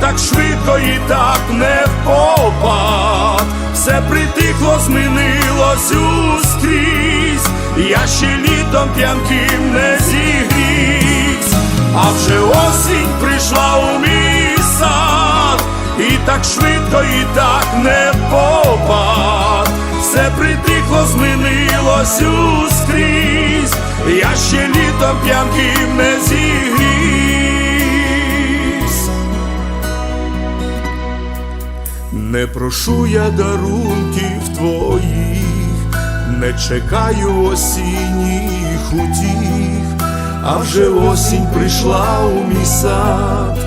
так швидко, і так не впопад. Все притихло, змінилось ускрізь, я ще літом п'янким не зігрівсь, а вже осінь прийшла у мій сад, і так швидко, і так не впопад. Все притихло, змінилось ускрізь, я ще літом п'янким не зігрівсь. Не прошу я дарунків твоїх, не чекаю осінніх утіх, а вже осінь прийшла у мій сад,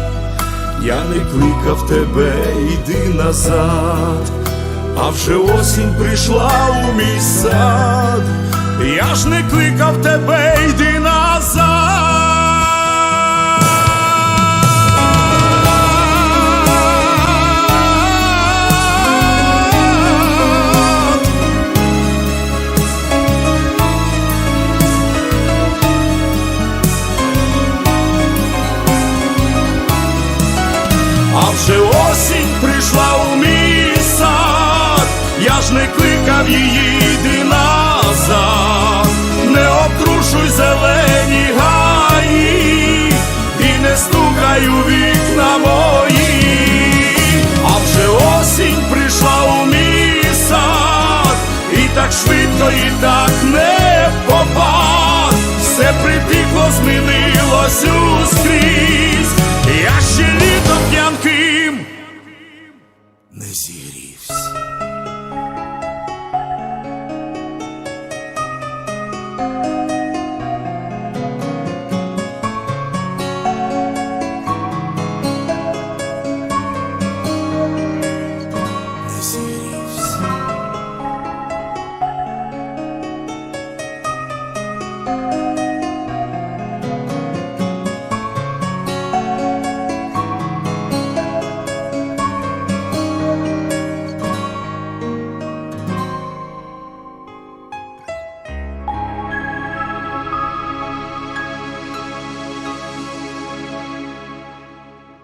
я не кликав тебе, йди назад, а вже осінь прийшла у мій сад, я ж не кликав тебе, йди назад. Її, йди назад, не обтрушуй зелені гаї, і не стукай у вікна мої, а вже осінь прийшла у мій і так швидко, і так не попад, все притихло, змінилось. у